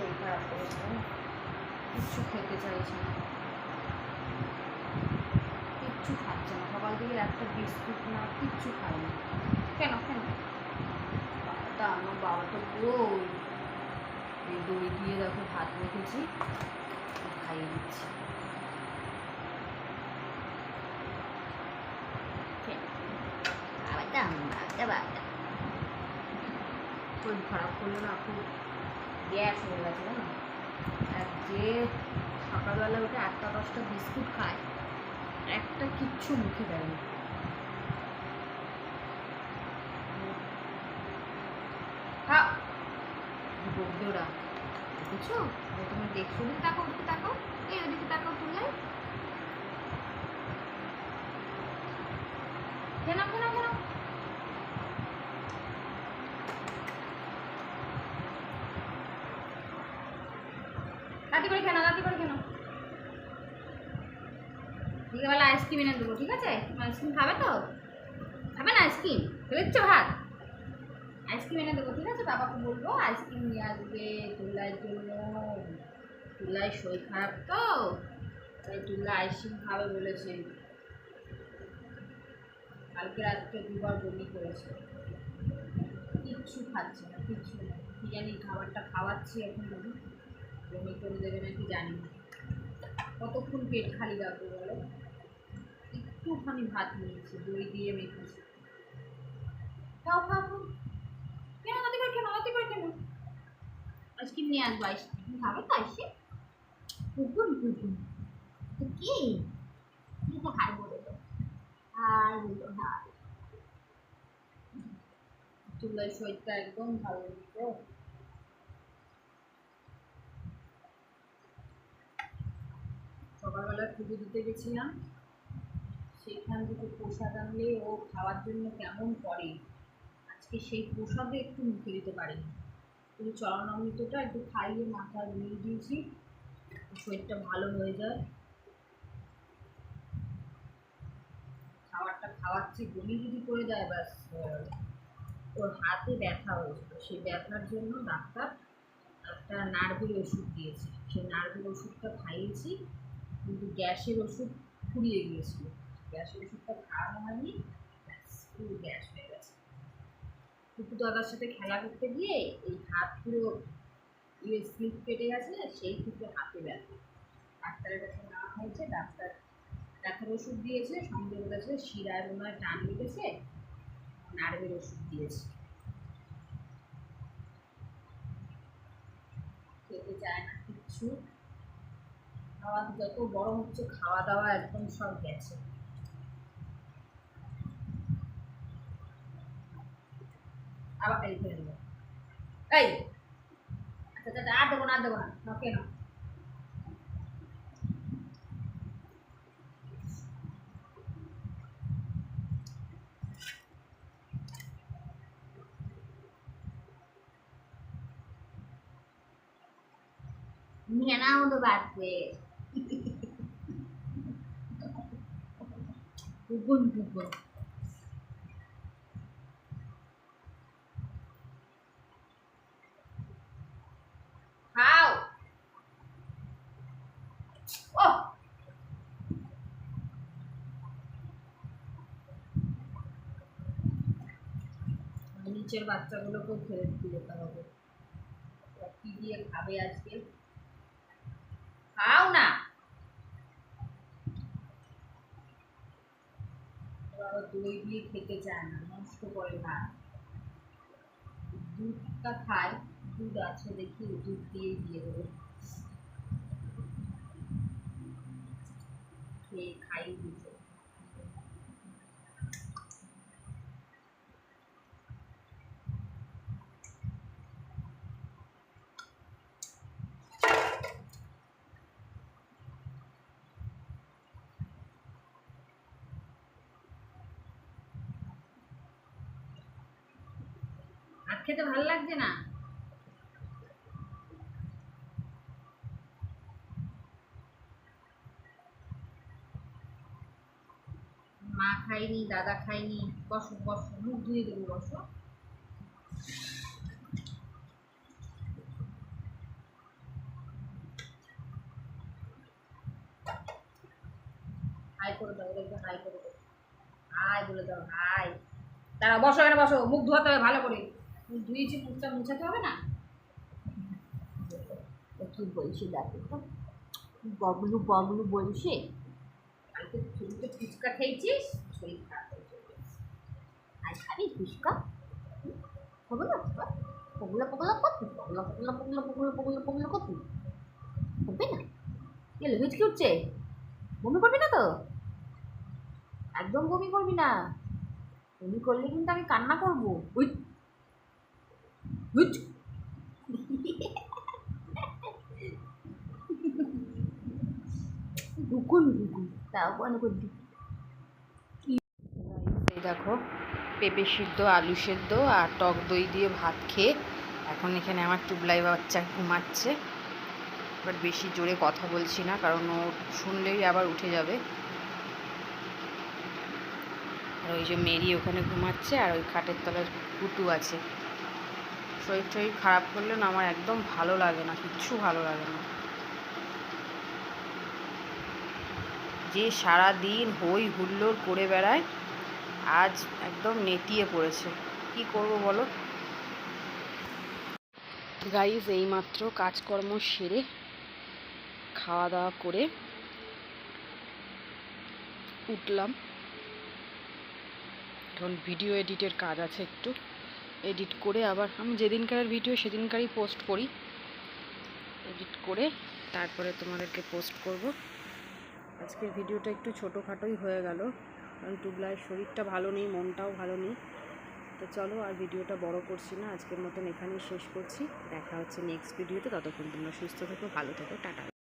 শরীর খারাপ করেছে? কিচ্ছু খেতে চাইছে না। কিচ্ছু খাচ্ছে না। সকাল থেকে একটা বিস্কুট না, কিচ্ছু খায় না। কেন কেন? বাবাটা আমার বাবা তো বই এই দই দিয়ে দেখো ভাত রেখেছি, খাইয়ে দিচ্ছি। শরীর খারাপ করলে না খুব গ্যাস হয়ে গেছে জানো? আর যে সকালবেলা উঠে আটটা দশটা বিস্কুট খায়, একটা কিচ্ছু মুখে দেয় না। খাও তোমার ওরা দেখেছ ও তুমি দেখছ ওদিকে তাকাও ওদিকে তাকাও এই ওদিকে তাকাও তুললে কেন কেন কেন রাতি করে কেন রাতি করে কেন বিকেলবেলা আইসক্রিম এনে দেবো, ঠিক আছে? আইসক্রিম খাবে তো? খাবে না আইসক্রিম? খেলেছ ভাত? আইসক্রিম এনে দেবো, ঠিক আছে? বাবাকে বলব, আইসক্রিম নিয়ে আসবে তুলার জন্য তুলার শরীর খারাপ তো, তাই তুলা আইসক্রিম খাবে বলেছে। কালকে রাত্রে দুবার বমি করেছে। কিচ্ছু খাচ্ছে না, কিচ্ছু না। কি জানি খাবারটা খাওয়াচ্ছি এখন করে দেবে নাকি জানি কতক্ষণ পেট খালি রাখব বলো? ভাত নিয়েছি, দই দিয়ে মেখেছি। খাও খাও খাও কেন নাতি করে কেন করে কেন? আইসক্রিম নিয়ে আসব, আইসক্রিম খাবে তো আইসে। কুকুন কুকুন তো কি? খাই বলে তো? আর বলো হাই চুলার শরীরটা একদম ভালো তো? সকালবেলা পুজো দিতে গেছিলাম। সেখান থেকে প্রসাদ আনলে ও খাওয়ার জন্য কেমন করে? আজকে সেই প্রসাদে একটু মুখে দিতে পারি শুধু চরণামৃতটা একটু খাইয়ে মাথায় বুলিয়ে দিয়েছি। শরীরটা ভালো হয়ে যায়। খাবারটা খাওয়াচ্ছি বমি যদি করে দেয় ব্যাস ওর হাতে ব্যথা হয়েছিল। সেই ব্যথার জন্য ডাক্তার একটা নার্ভের ওষুধ দিয়েছে। সেই নার্ভের ওষুধটা খাইয়েছি। কিন্তু গ্যাসের ওষুধ ফুরিয়ে গিয়েছিল। গ্যাসের ওষুধটা খাওয়ানো হয়নি পুরো গ্যাস হয়ে গেছে। টুকু দাদার সাথে খেলা করতে গিয়ে এই হাত পুরো ইয়ে স্লিপ কেটে গেছে, সেই থেকে হাতে ব্যথা। ডাক্তারের কাছে নেওয়া হয়েছে, ডাক্তার ব্যথার ওষুধ দিয়েছে সঙ্গে বলেছে মনে হয় টান লেগেছে, নার্ভের ওষুধ দিয়েছে। খেতে চায় না কিচ্ছু। খাওয়া যত বড় হচ্ছে খাওয়া দাওয়া একদম সব গেছে। আচ্ছা আচ্ছা না আর দেবো কুকুন কুকুন খাও। ও নিচের বাচ্চাগুলোকেও ফেলে দিতে হবে কি দিয়ে খাবে আজকে? খাও না ওরা আবার দই দিয়ে খেতে চায় না, নষ্ট করে ভাত দুধটা খায়, দুধ আছে দেখি, দুধ দিয়েই দিয়ে দেবো। খেয়ে খাই দিতে খেতে ভালো লাগছে না? মা খাইনি দাদা খাইনি বসো বসো, মুখ ধুয়ে দেবো, বসো। হাই করে দাও হাই করে দাও। হাই বলে দাও, হাই। তারা বসো এখানে, বসো, মুখ ধোয়াতে হবে ভালো করে। মুখ ধুয়েছি মুখটা মুছাতে হবে না? কি বলছে দেখো তো বগলু বগলু বলছে। তুই তো ফুচকা খেয়েছিস? শরীর খারাপ আজ খাবি ফুচকা? হবে না পগলা পগলা কত পগলা পগলা পগলা পগলা পগলা পগলা কত হবে না? এলো হিচকি উঠছে? বমি করবি না তো? একদম বমি করবি না। বমি করলে কিন্তু আমি কান্না করব। হুইট হুইট রুকুন রুকুন তাও করবি দেখো পেঁপে সিদ্ধ আলু সেদ্ধ আর টক দই দিয়ে ভাত খেয়ে এখন এখানে আমার টুবলাই বাচ্চা ঘুমাচ্ছে। এবার বেশি জোরে কথা বলছি না কারণ ও শুনলেই আবার উঠে যাবে। আর ওই যে মেরি ওখানে ঘুমাচ্ছে আর ওই খাটের তলায় কুটু আছে। শরীর টরীর খারাপ করলে না আমার একদম ভালো লাগে না, কিচ্ছু ভালো লাগে না। যে সারা দিন হই হুল্লোড় করে বেড়ায়, আজ একদম নেতিয়ে পড়েছে। কি করব বলো? গাইজ এইমাত্র কাজকর্ম সেরে খাওয়া দাওয়া করে উঠলাম। এখন ভিডিও এডিটের কাজ আছে একটু। এডিট করে আবার আমি যেদিনকার ভিডিও সেদিনকারই পোস্ট করি। এডিট করে তারপরে তোমাদেরকে পোস্ট করব। আজকের ভিডিওটা একটু ছোটোখাটোই হয়ে গেল। কারণ টুবলার শরীরটা ভালো নেই, মনটাও ভালো নেই। তো চলো আর ভিডিওটা বড় করছি না। আজকের মতন এখানেই শেষ করছি। দেখা হচ্ছে নেক্সট ভিডিওতে ততক্ষণ তোমরা সুস্থ থেকো, ভালো থেকো, টাটা।